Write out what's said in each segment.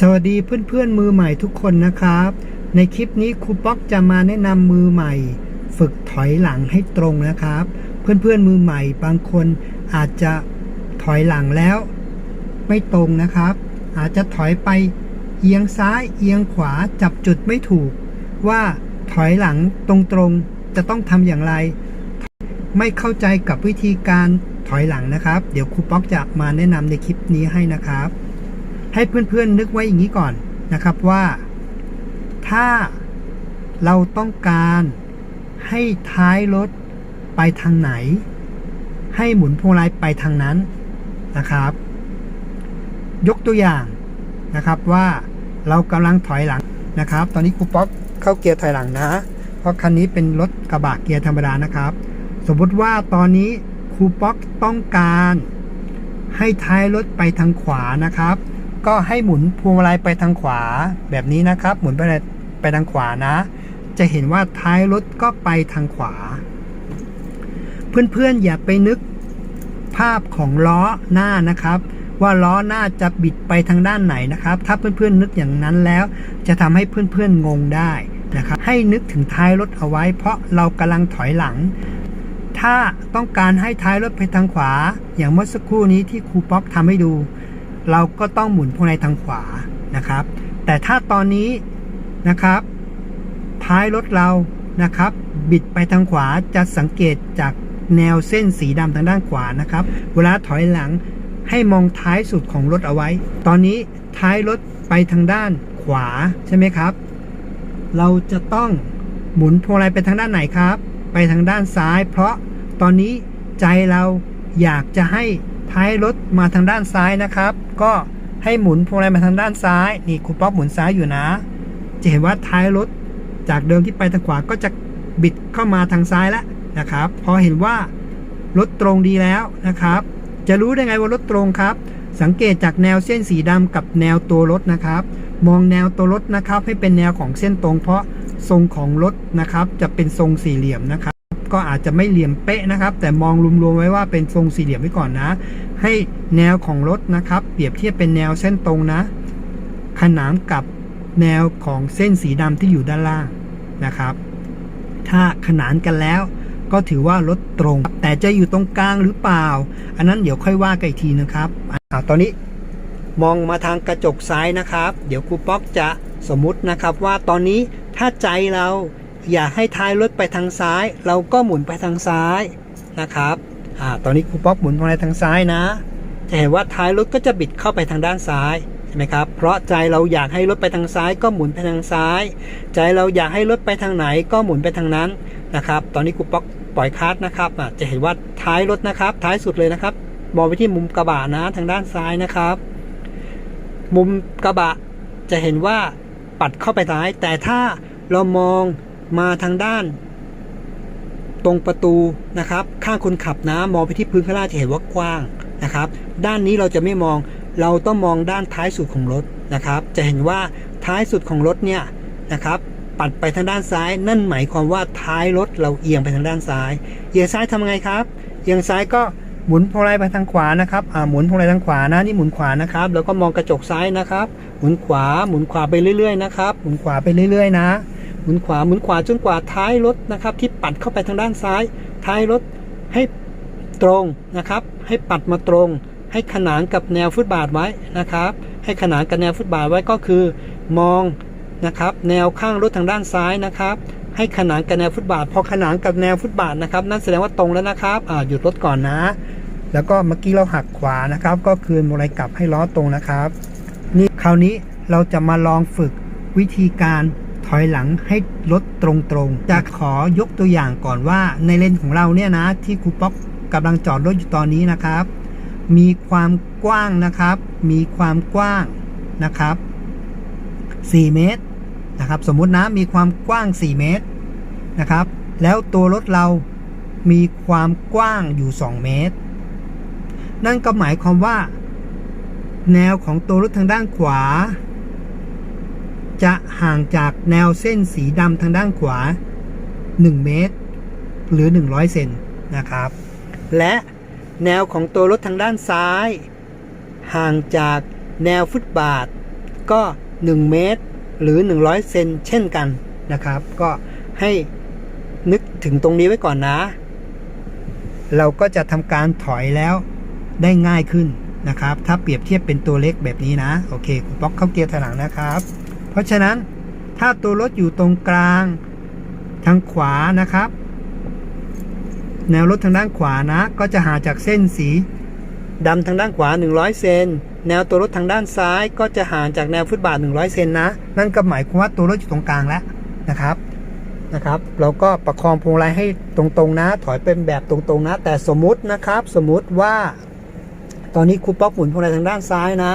สวัสดีเพื่อนๆมือใหม่ทุกคนนะครับ ในคลิปนี้ครูป๊อกจะมาแนะนำมือใหม่ ฝึกถอยหลังให้ตรงนะครับ เพื่อนๆมือใหม่บางคนอาจจะถอยหลังแล้ว ไม่ตรงนะครับ อาจจะถอยไปเอียงซ้ายเอียงขวาจับจุดไม่ถูก ว่าถอยหลังตรงๆจะต้องทำอย่างไร ไม่เข้าใจกับวิธีการถอยหลังนะครับ เดี๋ยวครูป๊อกจะมาแนะนำในคลิปนี้ให้นะครับ ให้เพื่อนๆนึกไว้อย่างนี้ก่อนนะครับว่า ถ้าเราต้องการให้ท้ายรถไปทางไหน ให้หมุนพวงมาลัยไปทางนั้นนะครับ ยกตัวอย่างนะครับว่าเรากำลังถอยหลังนะครับ ตอนนี้ครูป๊อกเข้าเกียร์ถอยหลังนะ เพราะคันนี้เป็นรถกระบะเกียร์ธรรมดานะครับ สมมุติว่าตอนนี้ครูป๊อกต้องการให้ท้ายรถไปทางขวานะครับ ก็ให้หมุนพวงมาลัยไปทางขวาแบบนี้นะครับ หมุนไปไปทางขวานะ จะเห็นว่าท้ายรถก็ไปทางขวา เพื่อนๆอย่าไปนึกภาพของล้อหน้านะครับ ว่าล้อหน้าจะบิดไปทางด้านไหนนะครับ ถ้าเพื่อนๆนึกอย่างนั้นแล้ว จะทำให้เพื่อนๆงงได้นะครับ ให้นึกถึงท้ายรถเอาไว้ เพราะเรากำลังถอยหลัง ถ้าต้องการให้ท้ายรถไปทางขวา อย่างเมื่อสักครู่นี้ที่ครูป๊อกทำให้ดู เราก็ต้องหมุนพวงมาลัยทางขวานะครับ แต่ถ้าตอนนี้นะครับ ท้ายรถเรานะครับ บิดไปทางขวาจะสังเกตจากแนวเส้นสีดำทางด้านขวานะครับ เวลาถอยหลังให้มองท้ายสุดของรถเอาไว้ ตอนนี้ท้ายรถไปทางด้านขวาใช่ไหมครับ เราจะต้องหมุนพวงมาลัยไปทางด้านไหนครับ ไปทางด้านซ้าย เพราะตอนนี้ใจเราอยากจะให้ ท้ายรถมาทางด้านซ้ายนะครับ ก็ให้หมุนพวงมาลัยมาทางด้านซ้าย นี่ครูป๊อกหมุนซ้ายอยู่นะ จะเห็นว่าท้ายรถจากเดิมที่ไปทางขวาก็จะบิดเข้ามาทางซ้ายแล้วนะครับ พอเห็นว่ารถตรงดีแล้วนะครับ จะรู้ได้ไงว่ารถตรงครับ สังเกตจากแนวเส้นสีดำกับแนวตัวรถนะครับ มองแนวตัวรถนะครับ ให้เป็นแนวของเส้นตรง เพราะทรงของรถนะครับ จะเป็นทรงสี่เหลี่ยมนะครับ ก็อาจจะไม่เหลี่ยมเป๊ะนะครับ แต่มองรวมๆไว้ว่าเป็นทรงสี่เหลี่ยมไว้ก่อนนะ ให้แนวของรถนะครับ เปรียบเทียบเป็นแนวเส้นตรงนะ ขนานกับแนวของเส้นสีดำที่อยู่ด้านล่างนะครับ ถ้าขนานกันแล้วก็ถือว่ารถตรง แต่จะอยู่ตรงกลางหรือเปล่า อันนั้นเดี๋ยวค่อยว่ากันอีกทีนะครับอ่าตอนนี้มองมาทางกระจกซ้ายนะครับ เดี๋ยวครูป๊อกจะสมมุตินะครับว่าตอนนี้ถ้าใจเรา อยากให้ท้ายรถไปทางซ้าย เราก็หมุนไปทางซ้ายนะครับอ่าตอนนี้ครูป๊อกหมุนไปทางซ้ายนะ จะเห็นว่าท้ายรถก็จะบิดเข้าไปทางด้านซ้ายใช่ไหมครับ เพราะใจเราอยากให้รถไปทางซ้าย ก็หมุนไปทางซ้าย ใจเราอยากให้รถไปทางไหน ก็หมุนไปทางนั้นนะครับ ตอนนี้ครูป๊อกปล่อยคลัสนะครับอะจะเห็นว่าท้ายรถนะครับ ท้ายสุดเลยนะครับ มองไปที่มุมกระบะนะทางด้านซ้ายนะครับ มุมกระบะจะเห็นว่าปัดเข้าไปซ้าย แต่ถ้าเรามอง มาทางด้าน ตรงประตูนะครับ ข้างคนขับนะมองไปที่พื้นข้างล่างจะเห็นว่ากว้างนะครับ ด้านนี้เราจะไม่มองเราต้องมองด้านท้ายสุดของรถนะครับ จะเห็นว่าท้ายสุดของรถเนี่ยนะครับ ปัดไปทางด้านซ้าย นั่นหมายความว่าท้ายรถเราเอียงไปทางด้านซ้าย เอียงซ้ายทำไงครับเอียงซ้ายก็หมุนพวงมาลัยไปทางขวานะครับ อ่า หมุนพวงมาลัยทางขวานะ นี่หมุนขวานะครับ แล้วก็มองกระจกซ้ายนะครับ หมุนขวา หมุนขวาไปเรื่อยๆนะครับ หมุนขวาไปเรื่อยๆนะ หมุนขวาหมุนขวาจนกว่าท้ายรถนะครับ ที่ปัดเข้าไปทางด้านซ้าย ท้ายรถให้ตรงนะครับ ให้ปัดมาตรง ให้ขนานกับแนวฟุตบาทไว้นะครับ ให้ขนานกับแนวฟุตบาทไว้ก็คือ มองนะครับ แนวข้างรถทางด้านซ้ายนะครับ ให้ขนานกับแนวฟุตบาท พอขนานกับแนวฟุตบาทนะครับ นั่นแสดงว่าตรงแล้วนะครับอ่าหยุดรถก่อนนะ แล้วก็เมื่อกี้เราหักขวานะครับ ก็คืนมวงไรกลับให้ล้อตรงนะครับ นี่คราวนี้เราจะมาลองฝึกวิธีการ อยหลังให้รถตรงๆ จะขอยกตัวอย่างก่อนว่าในเลนของเราเนี่ยนะ ที่ครูป๊อกกำลังจอดรถอยู่ตอนนี้นะครับ มีความกว้างนะครับ มีความกว้างนะครับ 4 เมตรนะครับ สมมุตินะมีความกว้าง 4 เมตรนะครับ แล้วตัวรถเรามีความกว้างอยู่ 2 เมตร นั่นก็หมายความว่า แนวของตัวรถทางด้านขวา จะห่างจากแนวเส้นสีดำทางด้านขวา 1 เมตร หรือ 100 เซนนะครับ และแนวของตัวรถทางด้านซ้าย ห่างจากแนวฟุตบาท ก็ 1 เมตร หรือ 100 เซนเช่นกันนะครับ ก็ให้นึกถึงตรงนี้ไว้ก่อนนะ เราก็จะทำการถอยแล้วได้ง่ายขึ้นนะครับ ถ้าเปรียบเทียบเป็นตัวเล็กแบบนี้นะ โอเคครูป๊อกเข้าเกียร์ถอยหลังนะครับ เพราะฉะนั้นถ้าตัวรถอยู่ตรงกลางทางขวานะครับ แนวรถทางด้านขวานะ ก็จะหาจากเส้นสีดำทางด้านขวา 100 เซน แนวตัวรถทางด้านซ้ายก็จะห่างจากแนวฟุตบาท 100 เซนนะ นั่นก็หมายความว่าตัวรถอยู่ตรงกลางแล้วนะครับ นะครับ เราก็ประคองพวงมาลัยให้ตรงๆนะ ถอยเป็นแบบตรงๆนะ แต่สมมุตินะครับ สมมุติว่า ตอนนี้ครูป๊อกหมุนพวงมาลัยทางด้านซ้ายนะ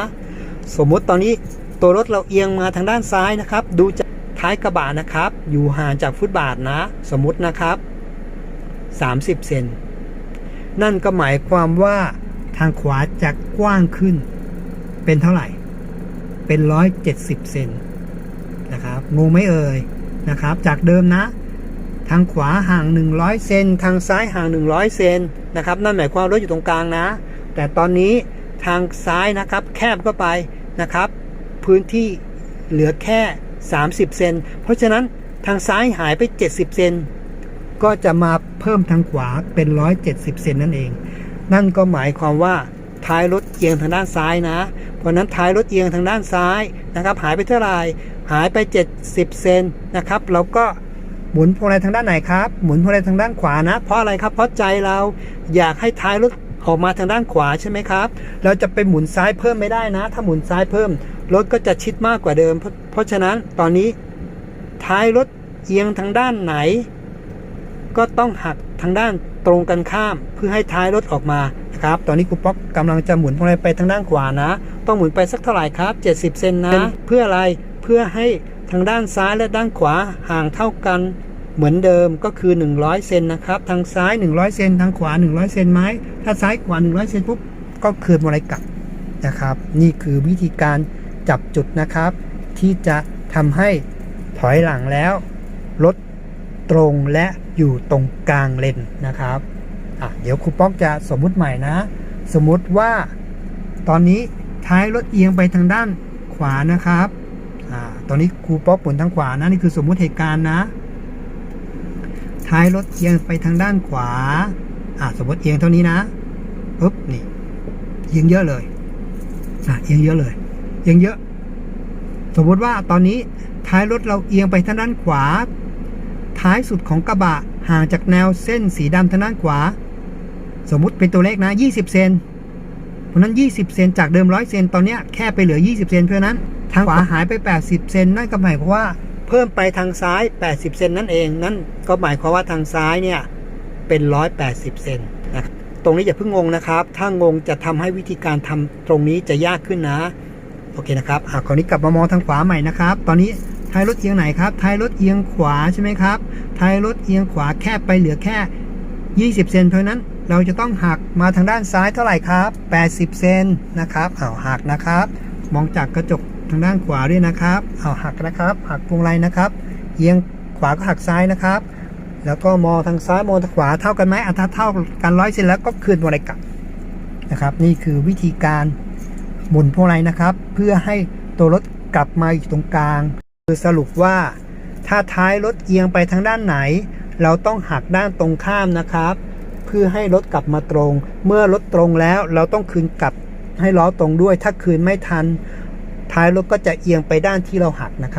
สมมุติตอนนี้ ตัวรถเราเอียงมาทางด้านซ้ายนะครับ ดูจากท้ายกระบะนะครับ อยู่ห่างจากฟุตบาทนะ สมมตินะครับ 30 เซนนั่นก็หมายความว่าทางขวาจะกว้างขึ้น เป็นเท่าไหร่ เป็น 170 เซนนะครับงงไหมเอ่ยนะครับ จากเดิมนะ ทางขวาห่าง 100 เซนทางซ้ายห่าง 100 เซนนะครับ นั่นหมายความรถอยู่ตรงกลางนะ แต่ตอนนี้ทางซ้ายนะครับ แคบเข้าไปนะครับ พื้นที่เหลือแค่ 30 เซน เพราะฉะนั้นทางซ้ายหายไป 70 เซน ก็จะมาเพิ่มทางขวาเป็น 170 เซนนั่นเอง นั่นก็หมายความว่าท้ายรถเอียงทางด้านซ้ายนะ เพราะนั้นท้ายรถเอียงทางด้านซ้ายนะครับ หายไปเท่าไหร่ หายไป 70 เซนนะครับ เราก็หมุนพวงมาลัยทางด้านไหนครับ หมุนพวงมาลัยทางด้านขวานะ เพราะอะไรครับ เพราะใจเราอยากให้ท้ายรถออกมาทางด้านขวาใช่ไหมครับ เราจะไปหมุนซ้ายเพิ่มไม่ได้นะ ถ้าหมุนซ้ายเพิ่ม รถก็จะชิดมากกว่าเดิม เพราะฉะนั้นตอนนี้ท้ายรถเอียงทางด้านไหน ก็ต้องหักทางด้านตรงกันข้ามเพื่อให้ท้ายรถออกมานะครับ ตอนนี้ครูป๊อกกำลังจะหมุนพวงมาลัยไปทางด้านขวานะ ต้องหมุนไปสักเท่าไหร่ครับ 70 เซนนะ เพื่ออะไรเพื่อให้ทางด้านซ้ายและด้านขวาห่างเท่ากันเหมือนเดิมก็คือ 100 เซนนะครับ ทางซ้าย 100 เซนทางขวา 100 เซนไหมถ้าซ้ายขวา 100 เซนปุ๊บก็คืนพวงมาลัยกลับนะครับ นี่คือวิธีการ จับจุดนะครับ ที่จะทำให้ถอยหลังแล้วรถตรงและอยู่ตรงกลางเลนนะครับอะเดี๋ยวครูป๊อกจะสมมุติใหม่นะ สมมุติว่าตอนนี้ท้ายรถเอียงไปทางด้านขวานะครับอ่าตอนนี้ครูป๊อกหมุนทางขวานะนี่คือสมมุติเหตุการณ์นะ ท้ายรถเอียงไปทางด้านขวาอ่าสมมติเอียงเท่านี้นะปุ๊บนี่เอียงเยอะเลยอะเอียงเยอะเลย ยงเยอะ สมมติว่าตอนนี้ท้ายรถเราเอียงไปทางด้านขวา ท้ายสุดของกระบะห่างจากแนวเส้นสีดำทางด้านขวา สมมุติเป็นตัวเลขนะ 20 เซนเพราะนั้น 20 เซนจากเดิม 100 เซนตอนเนี้ยแค่ไปเหลือ 20 เซนเพราะฉะนั้น ทางขวาหายไป 80 เซนนั่นก็หมายความว่าเพิ่มไปทางซ้าย 80 เซนนั่นเองนั่นก็หมายความว่าทางซ้ายเนี่ยเป็น 180 เซนนะครับตรงนี้อย่าเพิ่งงงนะครับ ถ้างงจะทำให้วิธีการทำตรงนี้จะยากขึ้นนะโอเคนะครับอะคราวนี้กลับมามองทางขวาใหม่นะครับ ตอนนี้ท้ายรถเอียงไหนครับท้ายรถเอียงขวาใช่ไหมครับท้ายรถเอียงขวาแคบไปเหลือแค่ 20 เซนเพราะนั้นเราจะต้องหักมาทางด้านซ้ายเท่าไหร่ครับ 80 เซนนะครับเอาหักนะครับ มองจากกระจกทางด้านขวาด้วยนะครับเอาหักนะครับ หักพวงมาลัยนะครับ เอียงขวาก็หักซ้ายนะครับ แล้วก็มองทางซ้ายมองทางขวาเท่ากันไหมอะถ้าเท่ากันร้อยเซนแล้วก็คืนพวงมาลัยกลับนะครับ นี่คือวิธีการ หมุนพวงมาลัยนะครับ เพื่อให้ตัวรถกลับมาอยู่ตรงกลาง คือสรุปว่า ถ้าท้ายรถเอียงไปทางด้านไหน เราต้องหักด้านตรงข้ามนะครับ เพื่อให้รถกลับมาตรง เมื่อรถตรงแล้วเราต้องคืนกลับให้ล้อตรงด้วย ถ้าคืนไม่ทัน ท้ายรถก็จะเอียงไปด้านที่เราหักนะครับ